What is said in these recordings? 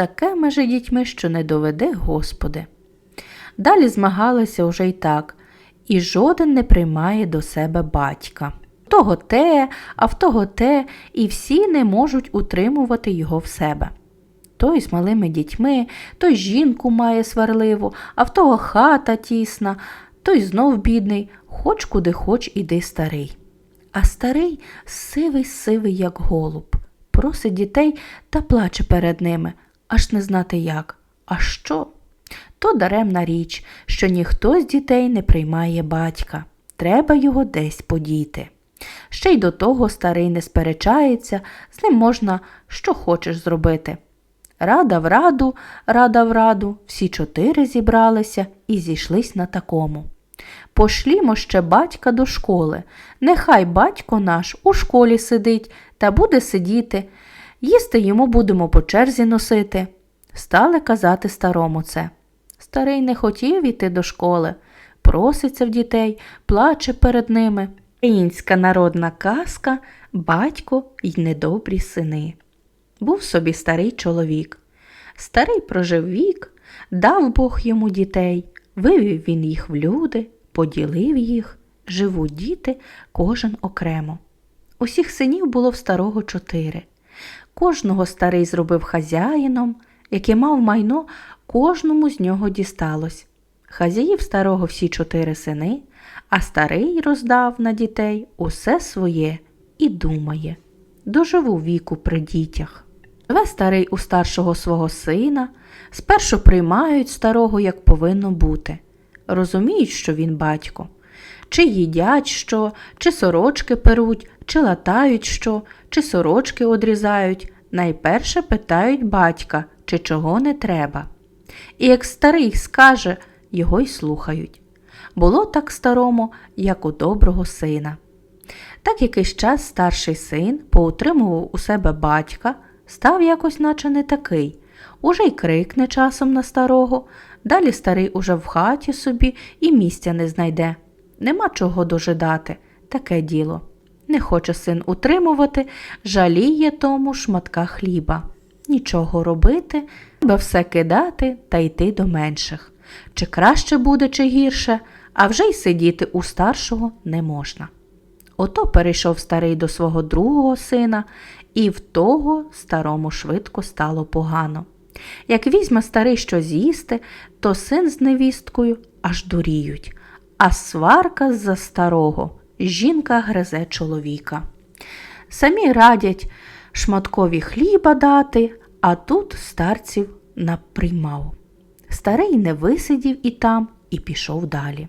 такими же дітьми, що не доведе Господи. Далі змагалися уже й так, і жоден не приймає до себе батька. Того те, а в того те, і всі не можуть утримувати його в себе. Той з малими дітьми, той жінку має сварливу, а в того хата тісна, той знов бідний, хоч куди хоч іди старий. А старий сивий сивий, як голуб, просить дітей та плаче перед ними, аж не знати як. А що? То даремна річ, що ніхто з дітей не приймає батька, треба його десь подіти. Ще й до того старий не сперечається, з ним можна що хочеш зробити. Рада в раду, рада в раду, всі чотири зібралися і зійшлись на такому. Пошлімо ще батька до школи. Нехай батько наш у школі сидить та буде сидіти. Їсти йому будемо по черзі носити. Стали казати старому це. Старий не хотів іти до школи, проситься в дітей, плаче перед ними. Українська народна казка Батько й недобрі сини. Був собі старий чоловік. Старий прожив вік, дав Бог йому дітей, вивів він їх в люди, поділив їх, живуть діти, кожен окремо. Усіх синів було в старого чотири. Кожного старий зробив хазяїном, який мав майно, кожному з нього дісталось. Хазяїв старого всі чотири сини, а старий роздав на дітей усе своє і думає доживу віку при дітях. Живе старий у старшого свого сина, спершу приймають старого, як повинно бути, розуміють, що він батько, чи їдять що, чи сорочки перуть, чи латають що, чи сорочки одрізають. Найперше питають батька, чи чого не треба. І як старий скаже, його й слухають. Було так старому, як у доброго сина. Так якийсь час старший син поутримував у себе батька, став якось наче не такий, уже й крикне часом на старого, далі старий уже в хаті собі і місця не знайде. Нема чого дожидати, таке діло. Не хоче син утримувати, жаліє тому шматка хліба. Нічого робити, треба все кидати та йти до менших. Чи краще буде, чи гірше, а вже й сидіти у старшого не можна. Ото перейшов старий до свого другого сина, і в того старому швидко стало погано. Як візьме старий що з'їсти, то син з невісткою аж дуріють, а сварка з-за старого жінка гризе чоловіка. Самі радять шматкові хліба дати, а тут старців наприймав. Старий не висидів і там і пішов далі.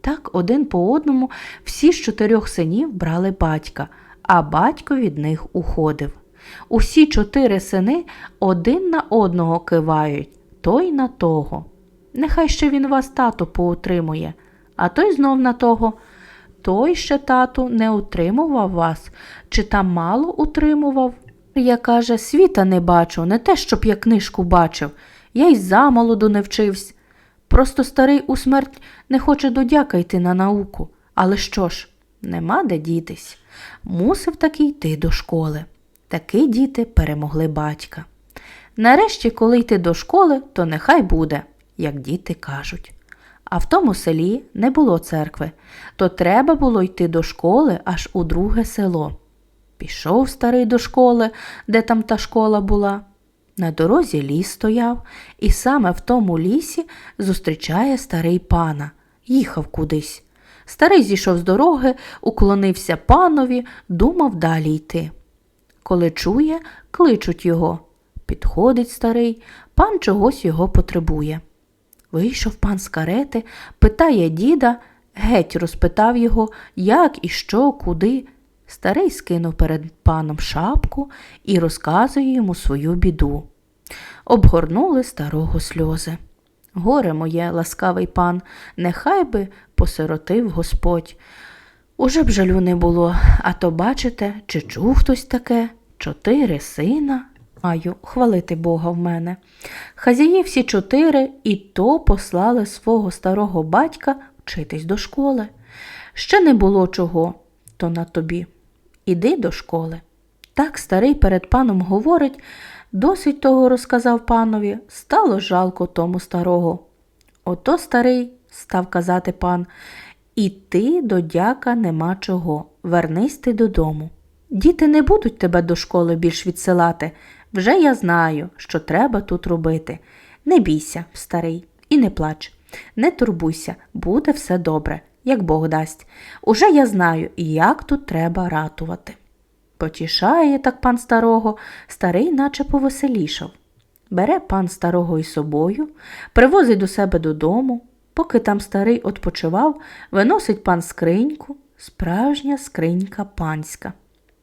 Так один по одному всі з чотирьох синів брали батька, а батько від них уходив. Усі чотири сини один на одного кивають, той на того. Нехай ще він вас тато поутримує, а той знов на того. Той ще тату не утримував вас, чи там мало утримував. Я каже, світа не бачу, не те, щоб я книжку бачив, я й замолоду не вчився. Просто старий у смерть не хоче до дяка йти на науку. Але що ж, нема де дітись. Мусив таки йти до школи. Таки діти перемогли батька. Нарешті, коли йти до школи, то нехай буде, як діти кажуть. А в тому селі не було церкви, то треба було йти до школи аж у друге село. Пішов старий до школи, де там та школа була. На дорозі ліс стояв, і саме в тому лісі зустрічає старий пана, їхав кудись. Старий зійшов з дороги, уклонився панові, думав далі йти. Коли чує, кличуть його. Підходить старий, пан чогось його потребує. Вийшов пан з карети, питає діда, геть розпитав його, як і що, куди. Старий скинув перед паном шапку і розказує йому свою біду. Обгорнули старого сльози. Горе моє, ласкавий пан, нехай би посиротив Господь. Уже б жалю не було, а то бачите, чи чув хтось таке? Чотири сина. Маю хвалити Бога в мене. Хазяї всі чотири і то послали свого старого батька вчитись до школи. Ще не було чого, то на тобі. Іди до школи. Так старий перед паном говорить, Досить того розказав панові, стало жалко тому старого. Ото старий, став казати пан, і ти до дяка нема чого. Вернись ти додому. Діти не будуть тебе до школи більш відсилати. Вже я знаю, що треба тут робити. Не бійся, старий, і не плач. Не турбуйся, буде все добре, як Бог дасть. Уже я знаю, як тут треба ратувати. Потішає так пан старого, старий наче повеселішав. Бере пан старого із собою, привозить до себе додому. Поки там старий odpoчивав, виносить пан скриньку, справжня скринька панська.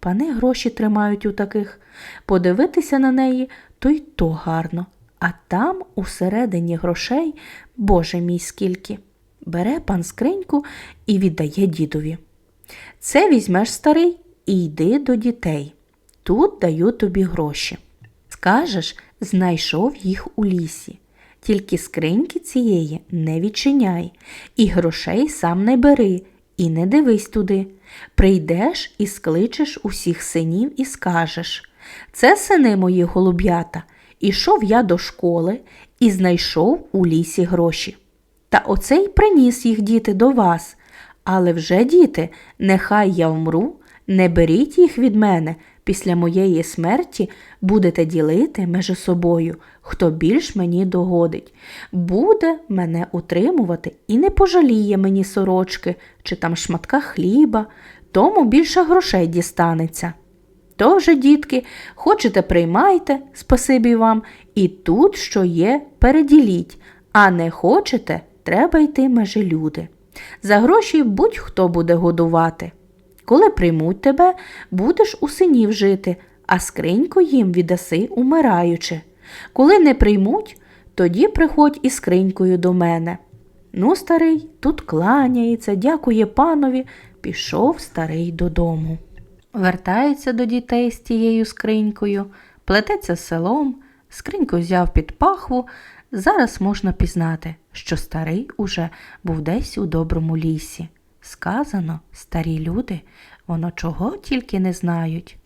Пани гроші тримають у таких. Подивитися на неї то й то гарно. А там усередині грошей, боже мій скільки. Бере пан скриньку і віддає дідові. Це візьмеш старий і йди до дітей. Тут даю тобі гроші. Скажеш, знайшов їх у лісі. Тільки скриньки цієї не відчиняй, і грошей сам не бери, і не дивись туди. Прийдеш і скличеш усіх синів і скажеш Це сини мої голуб'ята, ішов я до школи і знайшов у лісі гроші. Та оцей приніс їх діти до вас. Але вже, діти, нехай я вмру, не беріть їх від мене. Після моєї смерті будете ділити між собою, хто більш мені догодить. Буде мене утримувати і не пожаліє мені сорочки чи там шматка хліба, тому більше грошей дістанеться. То вже, дітки, хочете приймайте, спасибі вам, і тут, що є, переділіть, а не хочете, треба йти межі люди. За гроші будь-хто буде годувати. Коли приймуть тебе, будеш у синів жити, а скриньку їм віддаси умираючи. Коли не приймуть, тоді приходь із скринькою до мене. Ну, старий, тут кланяється, дякує панові, пішов старий додому. Вертається до дітей з тією скринькою, плететься селом, скриньку взяв під пахву. Зараз можна пізнати, що старий уже був десь у доброму лісі. Сказано, старі люди, воно чого тільки не знають.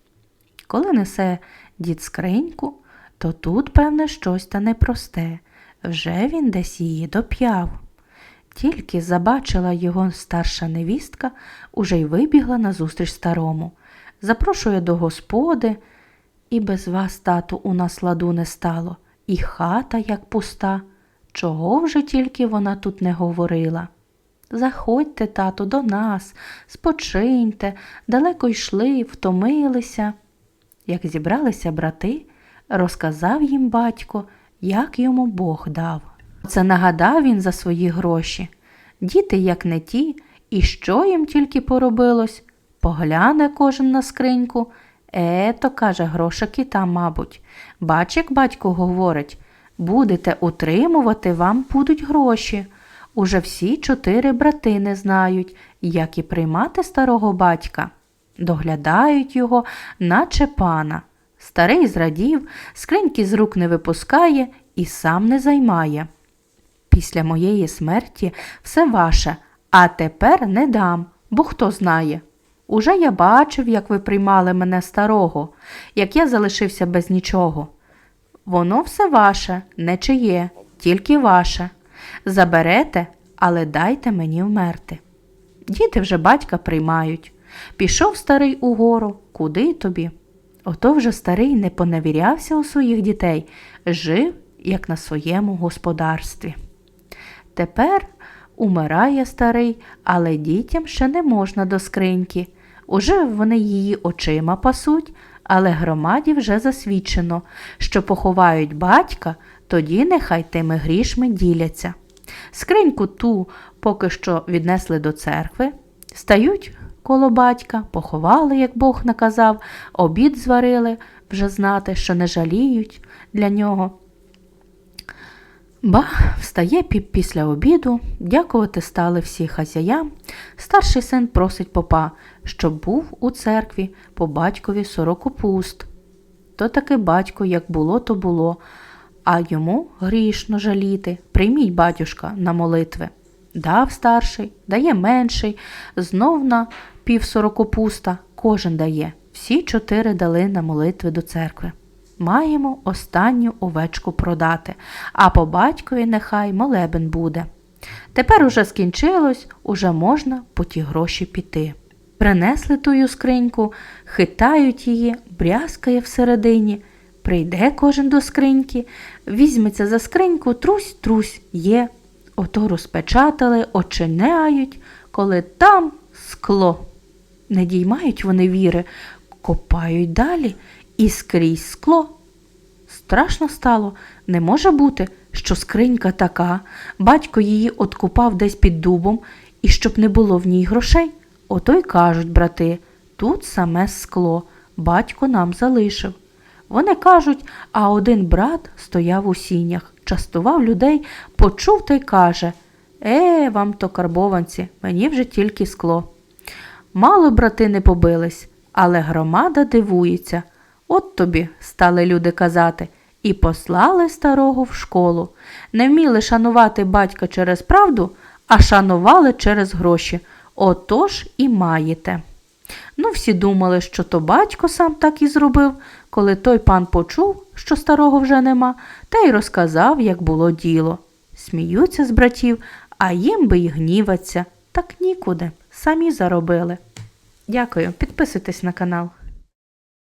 Коли несе дід скриньку, то тут, певне, щось та непросте. Вже він десь її доп'яв. Тільки забачила його старша невістка, уже й вибігла назустріч старому. Запрошує до господи, і без вас, тату, у нас ладу не стало, і хата як пуста. Чого вже тільки вона тут не говорила. Заходьте, тату, до нас, спочиньте, далеко йшли, втомилися. Як зібралися брати, розказав їм батько, як йому Бог дав. Це нагадав він за свої гроші. Діти, як не ті, і що їм тільки поробилось, погляне кожен на скриньку. Ето, каже, грошики там, мабуть. Бач, як батько говорить, будете утримувати, вам будуть гроші. Уже всі чотири брати не знають, як і приймати старого батька. Доглядають його, наче пана. Старий зрадів, скриньки з рук не випускає і сам не займає. Після моєї смерті все ваше, а тепер не дам, бо хто знає. Уже я бачив, як ви приймали мене старого, як я залишився без нічого. Воно все ваше, не чиє, тільки ваше. Заберете, але дайте мені вмерти. Діти вже батька приймають. Пішов старий угору, куди тобі? Ото вже старий не поневірявся у своїх дітей, жив, як на своєму господарстві. Тепер умирає старий, але дітям ще не можна до скриньки. Уже вони її очима пасуть, але громаді вже засвідчено, що поховають батька, тоді нехай тими грішми діляться. Скриньку ту поки що віднесли до церкви, стають коло батька, поховали, як Бог наказав, обід зварили, вже знати, що не жаліють для нього. Ба встає піп після обіду, дякувати стали всі хазяям. Старший син просить попа, щоб був у церкві по батькові сорокопуст. То таки батько, як було, то було, а йому грішно жаліти. Прийміть, батюшка, на молитви. Дав старший, дає менший, знов на пів сорокопуста, кожен дає. Всі чотири дали на молитви до церкви. маємо останню овечку продати, а по батькові нехай молебен буде. Тепер уже скінчилось, уже можна по ті гроші піти. Принесли тую скриньку, хитають її, брязкає всередині. Прийде кожен до скриньки, візьметься за скриньку, трусь, трусь, є. Ото розпечатали, очиняють, коли там скло. Не діймають вони віри, копають далі і скрізь скло. Страшно стало, не може бути, що скринька така, батько її откупав десь під дубом, і щоб не було в ній грошей. Ото й кажуть, брати, тут саме скло, батько нам залишив. Вони кажуть, а один брат стояв у сінях, частував людей, почув та й каже Е, вам то карбованці, мені вже тільки скло. Мало брати не побились, але громада дивується. От тобі, стали люди казати, і послали старого в школу. Не вміли шанувати батька через правду, а шанували через гроші. Отож і маєте. Ну, всі думали, що то батько сам так і зробив, коли той пан почув, що старого вже нема, та й розказав, як було діло. Сміються з братів, а їм би й гніваться. Так нікуди, самі заробили. Дякую, підписуйтесь на канал.